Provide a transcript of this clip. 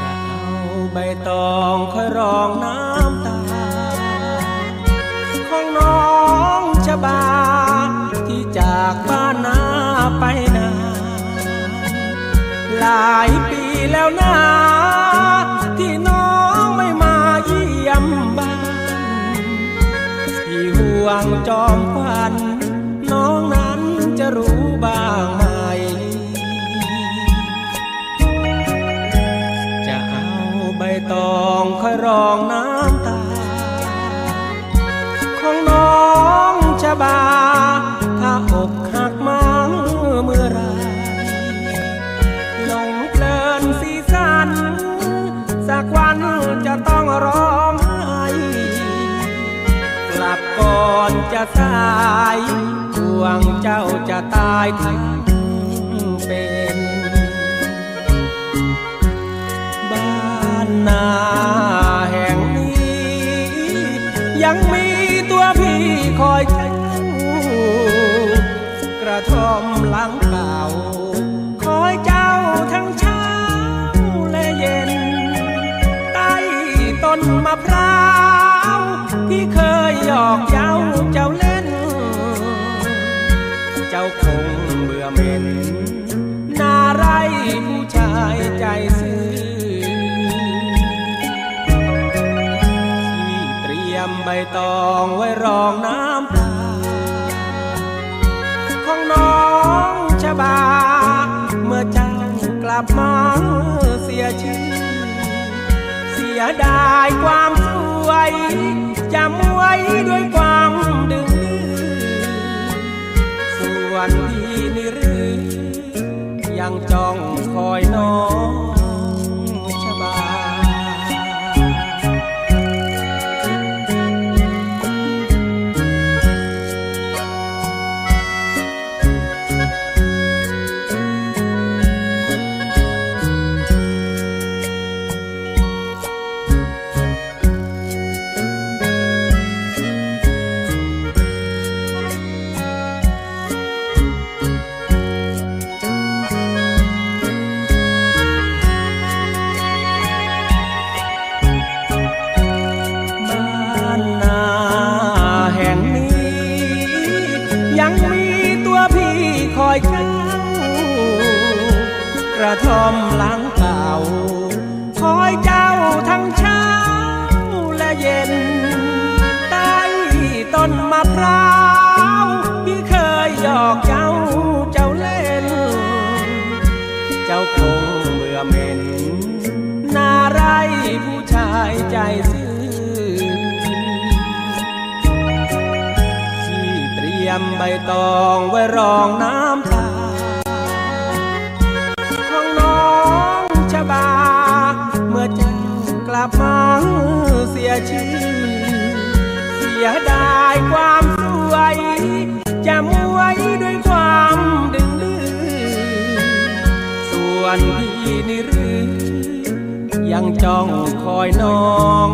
จะเอาใบตองค่อยรองน้ายปีแล้วนะที่น้องไม่มาเยี่ยมบ้านที่ห่วงจอมควันน้องนั้นจะรู้บ้างไหมจะเอาใบตองค่อยรองน้ำ จะสายห่วงเจ้าจะตายทั้งเป็นบ้านนาแห่งนี้ ยังมีตัวพี่คอยเจ้ากระท่อมหลังเก่าคอยเจ้าทั้งเช้าและเย็น ใต้ต้นมะพร้าว ที่เคยหยอกย้า ใบตองไว้รองน้ำตาของน้องชะบา เมื่อเจ้ากลับมาเสียชื่อ เสียดายความสวยจำไว้ด้วยความดึงดื้อส่วนพี่นี่หรือยังจ้องคอยน้อง ระท่อมหลังเก่า คอยเจ้าทั้งเช้าและเย็น ใต้ต้นมะพร้าวพี่เคยหยอกเจ้าเจ้าเล่น เจ้าคงเบื่อเหม็นนาไรผู้ชายใจซื่อที่เตรียมใบตองไว้รองน้ำ ชื่อ เสียดายความสวยจำไว้ด้วยความดึงดื้อส่วนพี่นี่หรือ ยังจ้องคอยน้อง